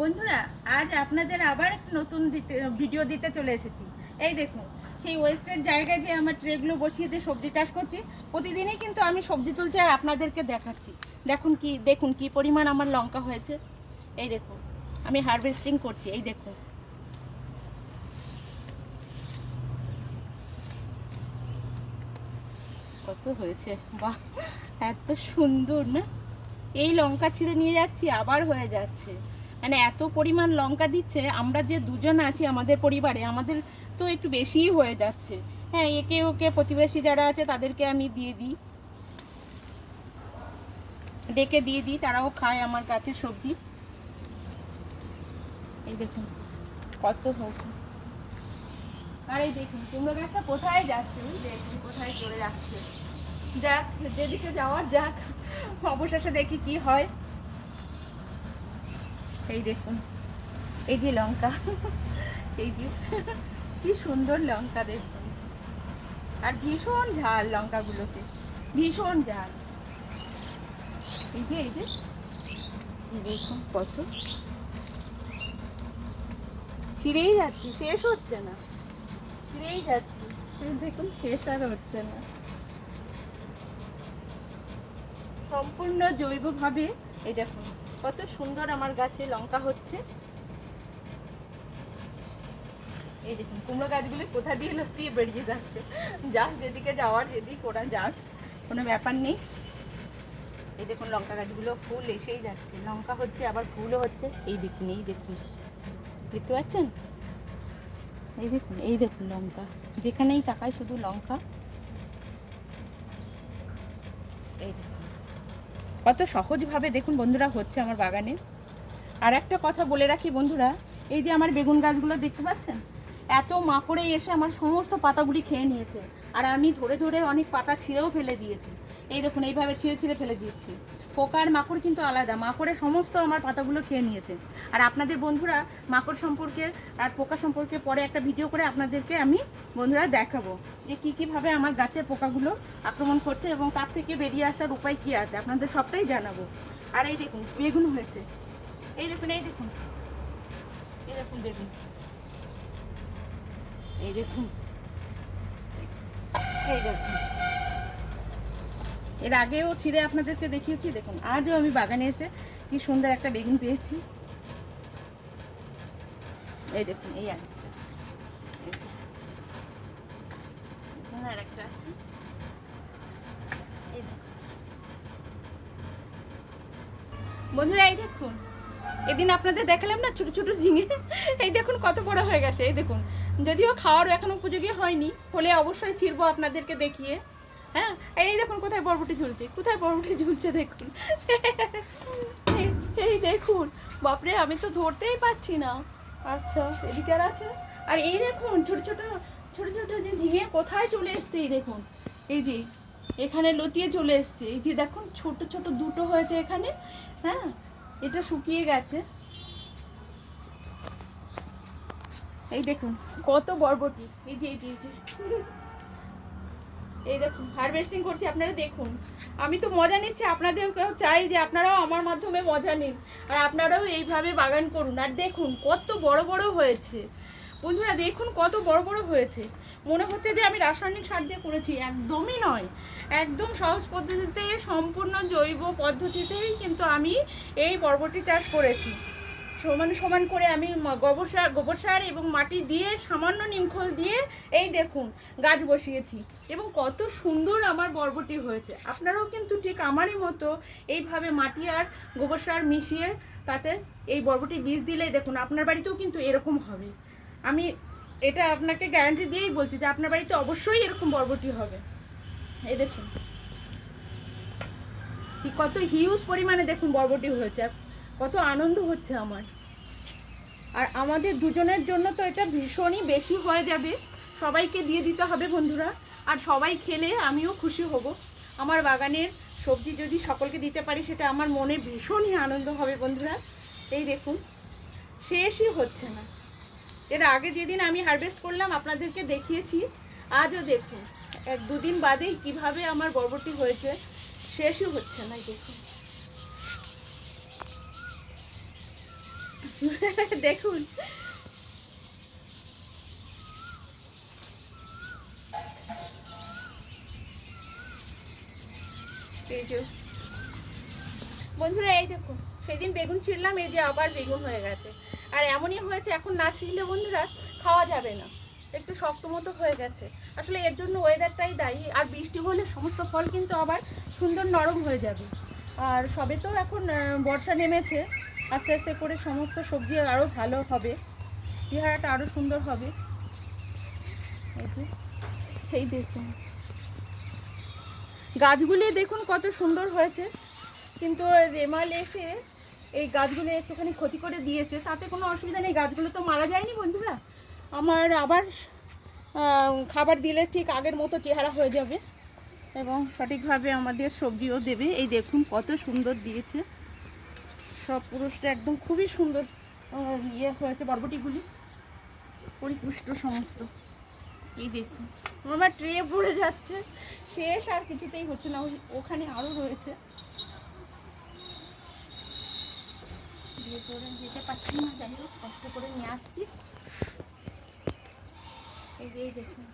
বন্ধুরা, আজ আপনাদের আবার নতুন দিতে ভিডিও দিতে চলে এসেছি। এই দেখুন, সেই ওয়েস্টের জায়গায় যে আমার ট্রেগুলো বসিয়ে দিয়ে সবজি চাষ করছি, প্রতিদিনই কিন্তু আমি সবজি তুলছি আর আপনাদেরকে দেখাচ্ছি। দেখুন কি দেখুন কি পরিমাণ আমার লঙ্কা হয়েছে। এই দেখুন, আমি হারভেস্টিং করছি, এই দেখুন। কত হয়েছে, বাহ, এত সুন্দর না? এই লঙ্কা ছিঁড়ে নিয়ে যাচ্ছি, আবার হয়ে যাচ্ছে। মানে এত পরিমাণ লঙ্কা দিচ্ছে, আমরা যে দুজন আছি আমাদের পরিবারে, আমাদের তো একটু বেশিই হয়ে যাচ্ছে। হ্যাঁ একে ওকে প্রতিবেশী যারা আছে তাদেরকে আমি দিয়ে দিই। ডেকে দিয়ে দিই, তারাও খায় আমার কাছে সবজি। এই দেখুন, কত হয়েছে। আর এই দেখুন, কুমড়ো গাছটা কোথায় যাচ্ছে? দেখুন, কোথায় চলে যাচ্ছে যাক, যেদিকে যাওয়ার যাক, অবশেষে দেখি কি হয়। এই দেখুন, এই যে লঙ্কা, এই যে, কি সুন্দর লঙ্কা দেখুন। আর ভীষণ ঝাল লঙ্কাগুলোতে, ভীষণ ঝাল। এই যে এই যে দেখুন কত। ছিঁড়েই যাচ্ছি, শেষ হচ্ছে না। ছিঁড়েই যাচ্ছি, সে দেখুন শেষ আর হচ্ছে না। সম্পূর্ণ জৈবভাবে, এই দেখুন। কত সুন্দর আমার গাছে লঙ্কা হচ্ছে। এই দেখুন, কুমড়ো গাছগুলি কোথা দিয়ে লতিয়ে বেরিয়ে যাচ্ছে। যাক, যেদিকে যাওয়ার, যেদিক ওরা যাক, কোনো ব্যাপার নেই। এই দেখুন, লঙ্কা গাছগুলো ফুল এসেই যাচ্ছে। লঙ্কা হচ্ছে, আবার ফুলও হচ্ছে। এই দেখুন এই দেখুন। দেখতে পাচ্ছেন? এই দেখুন এই দেখুন লঙ্কা। যেখানেই তাকায় শুধু লঙ্কা এই দেখুন কত সহজভাবে দেখুন বন্ধুরা হচ্ছে আমার বাগানে। আর একটা কথা বলে রাখি বন্ধুরা, এই যে আমার বেগুন গাছগুলো দেখতে পাচ্ছেন? এত মাকড়ে এসে আমার সমস্ত পাতাগুলি খেয়ে নিয়েছে। আর আমি ধরে ধরে অনেক পাতা ছিঁড়েও ফেলে দিয়েছি। এই দেখুন, এইভাবে ছিঁড়ে ছিঁড়ে ফেলে দিচ্ছি। পোকার মাকড় কিন্তু আলাদা। মাকড়ে সমস্ত আমার পাতাগুলো খেয়ে নিয়েছে। আর আপনাদের বন্ধুরা, মাকড় সম্পর্কে আর পোকা সম্পর্কে পরে একটা ভিডিও করে আপনাদেরকে আমি বন্ধুরা দেখাবো যে কী কীভাবে আমার গাছের পোকাগুলো আক্রমণ করছে এবং তার থেকে বেরিয়ে আসার উপায় কী আছে। আপনাদের সবটাই জানাব। আর এই দেখুন, বেগুন হয়েছে। এই দেখুন এই দেখুন। এই দেখুন, বেগুন। এই দেখুন। এই দেখুন। এর আগেও ছিঁড়ে আপনাদেরকে দেখিয়েছি। দেখুন, আজও আমি বাগানে এসে কি সুন্দর একটা বেগুন পেয়েছি। এই দেখুন, এই আরেকটা। বন্ধুরা, এই দেখুন, এদিন আপনাদের দেখালাম না ছোট ছোট ঝিঙে? এই দেখুন, কত বড় হয়ে গেছে, এই দেখুন। যদিও খাওয়ার এখন উপযোগী হয়নি, হলে অবশ্যই ছিড়বো আপনাদেরকে দেখিয়ে। হ্যাঁ? এই দেখুন, কোথায় বরবটি ঝুলছে, কোথায় বরবটি ঝুলছে দেখুন। এই- দেখুন, বাপরে, আমি তো ধরতেই পাচ্ছি না। আচ্ছা এদিকে আর আছে? আর এই দেখুন, ছোট ছোট ছোট ছোট যে ঝিঙে কোথায় চলে এসছে, এই দেখুন। এই যে, এখানে লতিয়ে চলে এসছে। এই যে দেখুন, ছোট ছোট দুটো হয়েছে এখানে হ্যাঁ? এটা শুকিয়ে গেছে। এই দেখুন, কত বরবটি। এই যে এই যে এই যে। এই দেখুন হারভেস্টিং করছি, আপনারা দেখুন। আমি তো মজা নিচ্ছি, আপনাদেরকেও চাই যে আপনারাও আমার মাধ্যমে মজা নিন। আর আপনারাও এইভাবে বাগান করুন। আর দেখুন, কত বড় বড় হয়েছে। বন্ধুরা, দেখুন কত বড় বড় হয়েছে। মনে হচ্ছে যে আমি রাসায়নিক সার দিয়ে করেছি। একদমই নয়। একদম সহজ পদ্ধতিতে, সম্পূর্ণ জৈব পদ্ধতিতেই কিন্তু আমি এই বরবটি চাষ করেছি। সমান সমান করে আমি গোবর সার গোবর সার এবং মাটি দিয়ে সামান্য নিমখোল দিয়ে এই দেখুন গাছ বসিয়েছি এবং কত সুন্দর আমার বর্বটি হয়েছে। আপনারাও কিন্তু ঠিক আমারই মতো এইভাবে মাটি আর গোবর সার মিশিয়ে তাতে এই বর্বটি বীজ দিলেই দেখুন আপনার বাড়িতেও কিন্তু এরকম হবে। আমি এটা আপনাকে গ্যারান্টি দিয়েই বলছি যে আপনার বাড়িতে অবশ্যই এরকম বরবটি হবে। এই দেখুন। কত হিউজ পরিমাণে দেখুন বরবটি হয়েছে। কত আনন্দ হচ্ছে আমার। আর আমাদের দুজনের জন্য তো এটা ভীষণই বেশি হয়ে যাবে। সবাইকে দিয়ে দিতে হবে বন্ধুরা। আর সবাই খেলে আমিও খুশি হব। আমার বাগানের সবজি যদি সকলকে দিতে পারি, সেটা আমার মনে ভীষণই আনন্দ হবে বন্ধুরা। এই দেখুন, শেষই হচ্ছে না। এর আগে যেদিন আমি হারভেস্ট করলাম, আপনাদেরকে দেখিয়েছি, আজও দেখুন, এক দুদিন বাদেই কীভাবে আমার বরবটি হয়েছে, শেষই হচ্ছে না দেখুন। দেখুন। বন্ধুরা, এই দেখো, সেদিন বেগুন ছিঁড়লাম, এই যে আবার বেগুন হয়ে গেছে। আর এমনই হয়েছে, এখন না ছিঁড়লে বন্ধুরা খাওয়া যাবে না। একটু শক্ত মতো হয়ে গেছে। আসলে এর জন্য ওয়েদারটাই দায়ী। আর বৃষ্টি হলে সমস্ত ফল কিন্তু আবার সুন্দর নরম হয়ে যাবে। আর সবে তো এখন বর্ষা নেমেছে। আস্তে আস্তে করে সমস্ত সবজি আরও ভালো হবে। চেহারাটা আরও সুন্দর হবে। এই দেখুন। গাছগুলি দেখুন কত সুন্দর হয়েছে। কিন্তু রেমাল এসে এই গাছগুলো একটুখানি ক্ষতি করে দিয়েছে। তাতে কোনো অসুবিধা নেই। গাছগুলো তো মারা যায়নি বন্ধুরা। আমার আবার খাবার দিলে ঠিক আগের মতো চেহারা হয়ে যাবে। এবং সঠিকভাবে আমাদের সবজিও দেবে। এই দেখুন কত সুন্দর দিয়েছে। সব পুরুষটা একদম খুবই সুন্দর ইয়ে হয়েছে বরবটিগুলি। পরিপুষ্ট সমস্ত। এই দেখুন, আমার ট্রে পড়ে যাচ্ছে। শেষ আর কিছুতেই হচ্ছে না ওখানে আরও রয়েছে। যেতে পারছি না, যাই হোক, কষ্ট করে নিয়ে আসছি। এই দেখুন।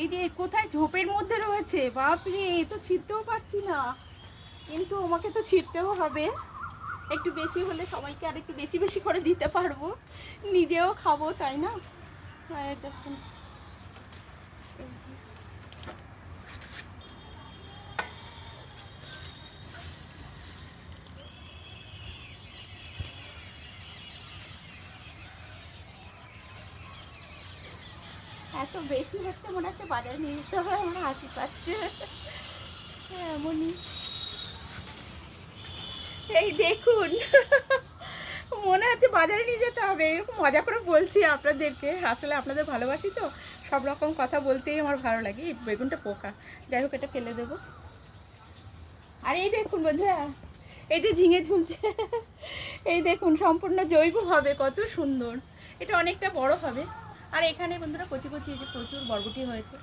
এই যে কোথায় ঝোপের মধ্যে রয়েছে? বাপরে তো ছিঁড়তেও পারছি না। কিন্তু আমাকে তো ছিঁড়তেও হবে। একটু বেশি হলে সবাইকে আর একটু বেশি বেশি করে দিতে পারব। নিজেও খাব, তাই না? আর দেখুন এই যে। এত বেশি হচ্ছে মনে হচ্ছে বাজারে নিয়ে যেতে হবে আমার হাসি পাচ্ছে। হ্যাঁ, এমনই এই দেখুন মনে হচ্ছে বাজারে নিয়ে যেতে হবে এরকম মজা করে বলছি আপনাদেরকে। আসলে আপনাদের ভালোবাসি তো সব রকম কথা বলতেই আমার ভালো লাগে এই বেগুনটা পোকা। যাই হোক এটা ফেলে দেবো। আর এই দেখুন বন্ধুরা এই যে ঝিঙে ঝুলছে এই দেখুন সম্পূর্ণ জৈব হবে কত সুন্দর। এটা অনেকটা বড় হবে। আর এখানে বন্ধুরা কচি কচি এই যে প্রচুর বরবটি হয়েছে।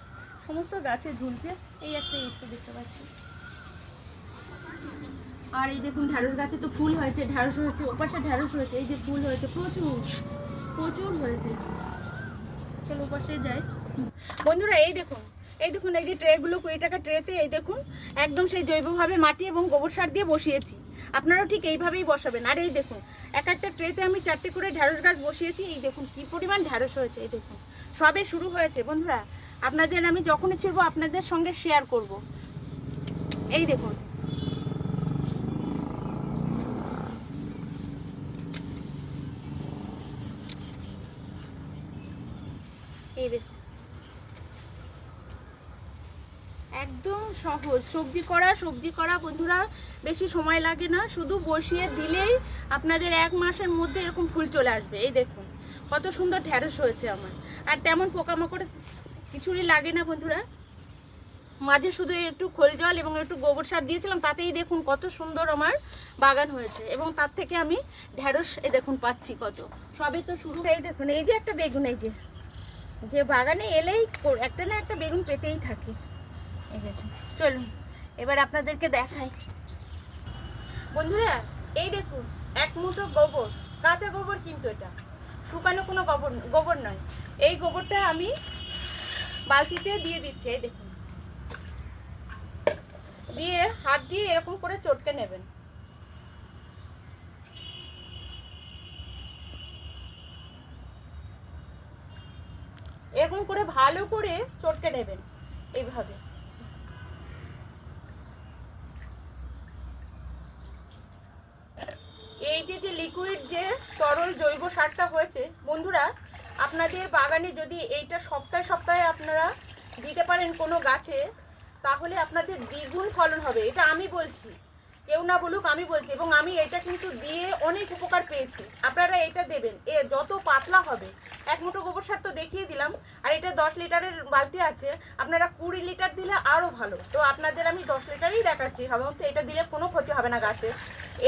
সমস্ত গাছে ঝুলছে, এই একটা একটু দেখতে পাচ্ছি। আর এই দেখুন ঢ্যাঁড়স গাছে তো ফুল হয়েছে, ঢ্যাঁড়স হয়েছে, ওপাশে ঢ্যাঁড়স হয়েছে, এই যে ফুল হয়েছে, প্রচুর প্রচুর হয়েছে। চলো ওপাশে যাই। বন্ধুরা, এই দেখুন এই দেখুন, এই যে ট্রেগুলো কুড়ি টাকা ট্রেতে, এই দেখুন, একদম সেই জৈবভাবে মাটি এবং গোবর সার দিয়ে বসিয়েছি। আপনারাও ঠিক এইভাবেই বসাবেন। আর এই দেখুন, এক একটা ট্রেতে আমি চারটে করে ঢ্যাঁড়স গাছ বসিয়েছি। এই দেখুন কী পরিমাণ ঢ্যাঁড়স হয়েছে, এই দেখুন। সবে শুরু হয়েছে, বন্ধুরা। আপনাদের আমি যখনই ছিড়বো আপনাদের সঙ্গে শেয়ার করব। এই দেখুন। এই দেখুন। একদম সহজ। সবজি করা সবজি করা, বন্ধুরা, বেশি সময় লাগে না। শুধু বসিয়ে দিলেই আপনাদের এক মাসের মধ্যে এরকম ফুল চলে আসবে। এই দেখুন, কত সুন্দর ঢ্যাঁড়স হয়েছে আমার। আর তেমন পোকামাকড় কিছুরই লাগে না, বন্ধুরা। মাঝে শুধু একটু খোল জল এবং একটু গোবর সার দিয়েছিলাম, তাতেই দেখুন কত সুন্দর আমার বাগান হয়েছে। এবং তার থেকে আমি ঢ্যাঁড়স এই দেখুন, পাচ্ছি কত। সবে তো শুরু এই দেখুন, এই যে একটা বেগুন, এই যে। যে বাগানে এলেই একটা না একটা বেগুন পেতেই থাকে। চলুন, এবার আপনাদেরকে দেখাই। বন্ধুরা, এই দেখুন, এক মুঠো গোবর, কাঁচা গোবর কিন্তু এটা। শুকানো কোনো গোবর গোবর নয়। এই গোবরটা আমি বালতিতে দিয়ে দিচ্ছি, এই দেখুন। দিয়ে হাত দিয়ে এরকম করে চটকে নেবেন। এরকম করে ভালো করে চটকে নেবেন, এইভাবে। এই যে যে লিকুইড যে তরল জৈব সারটা হয়েছে, বন্ধুরা, আপনাদের বাগানে যদি এইটা সপ্তাহে সপ্তাহে আপনারা দিতে পারেন কোনো গাছে, তাহলে আপনাদের দ্বিগুণ ফলন হবে। এটা আমি বলছি। কেউ না বলুক, আমি বলছি। এবং আমি এটা কিন্তু দিয়ে অনেক উপকার পেয়েছি। আপনারা এটা দেবেন। এ যত পাতলা হবে, এক মুঠো গোবর সার তো দেখিয়ে দিলাম, আর এটা দশ লিটারের বালতি আছে, আপনারা কুড়ি লিটার দিলে আরও ভালো। তো আপনাদের আমি দশ লিটারই দেখাচ্ছি। সাধারণত এটা দিলে কোনো ক্ষতি হবে না গাছে।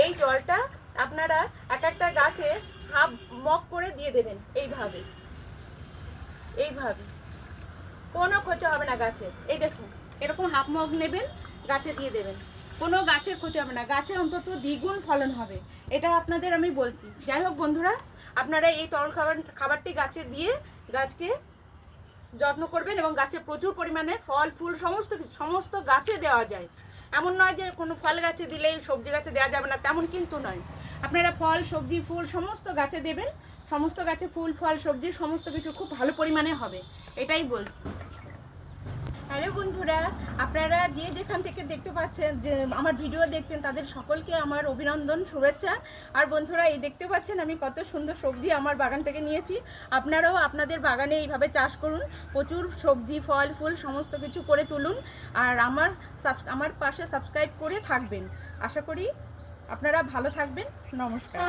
এই জলটা আপনারা এক একটা গাছে হাফ মগ করে দিয়ে দেবেন, এইভাবে। এইভাবে। কোনো ক্ষতি হবে না গাছে। এই দেখুন, এরকম হাফ মগ নেবেন, গাছে দিয়ে দেবেন। কোনো গাছের ক্ষতি হবে না। গাছে অন্তত দ্বিগুণ ফলন হবে। এটা আপনাদের আমি বলছি। যাই হোক বন্ধুরা, আপনারা এই তরল খাবার, খাবারটি গাছে দিয়ে গাছকে যত্ন করবেন এবং গাছে প্রচুর পরিমাণে ফল, ফুল, সমস্ত সমস্ত গাছে দেওয়া যায়। এমন নয় যে কোনো ফল গাছে দিলেই সবজি গাছে দেওয়া যাবে না, তেমন কিন্তু নয়। আপনারা ফল, সবজি, ফুল সমস্ত গাছে দেবেন। সমস্ত গাছে ফুল, ফল, সবজি, সমস্ত কিছু খুব ভালো পরিমাণে হবে। এটাই বলছি। হ্যালো বন্ধুরা, আপনারা যে যেখান থেকে দেখতে পাচ্ছেন, যে আমার ভিডিও দেখছেন, তাদের সকলকে আমার অভিনন্দন, শুভেচ্ছা। আর বন্ধুরা, এই দেখতে পাচ্ছেন আমি কত সুন্দর সবজি আমার বাগান থেকে নিয়েছি। আপনারাও আপনাদের বাগানে এইভাবে চাষ করুন। প্রচুর সবজি, ফল, ফুল সমস্ত কিছু করে তুলুন। আর আমার আমার পাশে সাবস্ক্রাইব করে থাকবেন। আশা করি আপনারা ভালো থাকবেন। নমস্কার।